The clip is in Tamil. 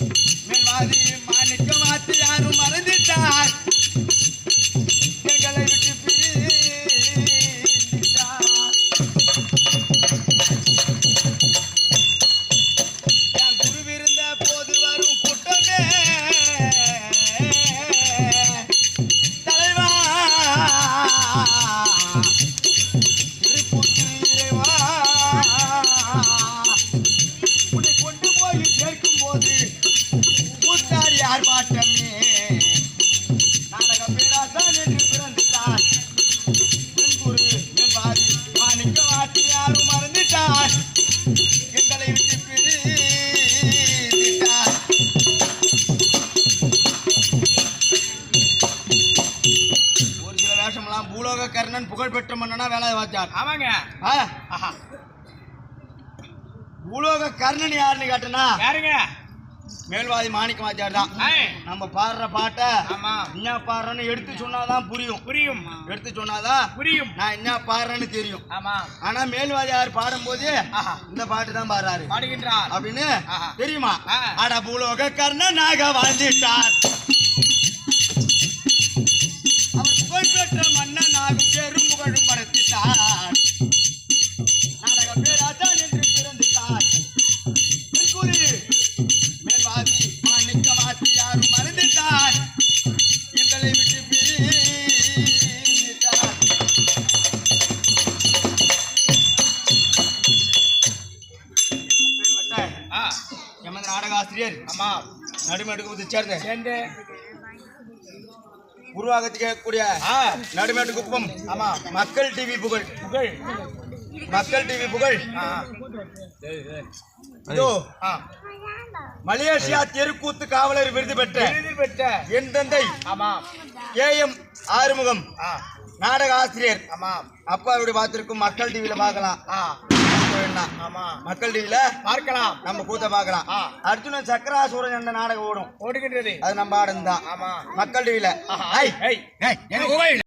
மேல்வாதி மாணிக்கம் மாத்து யாரும் மறந்துட்டார். ஆர்ப்பாட்டமே. நாடக பேராசான் என்று பிறந்துட்டார். என் குரு என் மாணிக்க வாட்டி யாரும் மறந்துட்டார். எங்களை விட்டு பிரித்தார் ஒரு சில வேஷமெல்லாம் பூலோக கர்ணன் புகழ்பெற்ற மன்னனா வேலை வாச்சார் ஆமாங்க. பூலோக கர்ணன் யாருன்னு கேட்டனா? யாருங்க? மேல்வாதி மாணிக்க வாத்தியார் தான். நம்ம பாடுற பாட்டை என்ன பாடுறேன்னு எடுத்து சொன்னாதான் புரியும். புரியும். எடுத்து சொன்னாதான் புரியும். நான் என்ன பாடுறேன்னு தெரியும். ஆமா. ஆனா மேல்வாதியார் பாடும்போது. இந்த பாட்டு தான் பாடுறாரு. பாடுகின்றார். அப்படின்னு. தெரியுமா. அட பூலோக கர்ணனாக வாழ்ந்துட்டார். எமது நாடக ஆசிரியர் ஆமா. நடுமேட்டுக்கு சேர்ந்த. சேர்ந்து. கேட்கக்கூடிய ஆ, நடுமேட்டு குப்பம் ஆமா. மக்கள் டிவி புகழ். புகழ். மக்கள் டிவி புகழ். இதோ ஆ. மலேசியா தெருக்கூத்து காவலர் விருது பெற்ற விருது பெற்ற. என் தந்தை ஆமா. K M Arumugam. ஆ, நாடக ஆசிரியர் ஆமா. அப்பாவுடைய பார்த்திருக்கும் மக்கள் டிவியில பார்க்கலாம். என்ன? ஆமா. மக்கள் டிவியில பார்க்கலாம். நம்ம கூத்த பார்க்கலாம். அர்ஜுனன் சக்கராசூரன் என்ற நாடகம் ஓடும். ஓடுகின்றது. அது நம்ம ஆடுந்தான் ஆமா. மக்கள் டிவியில.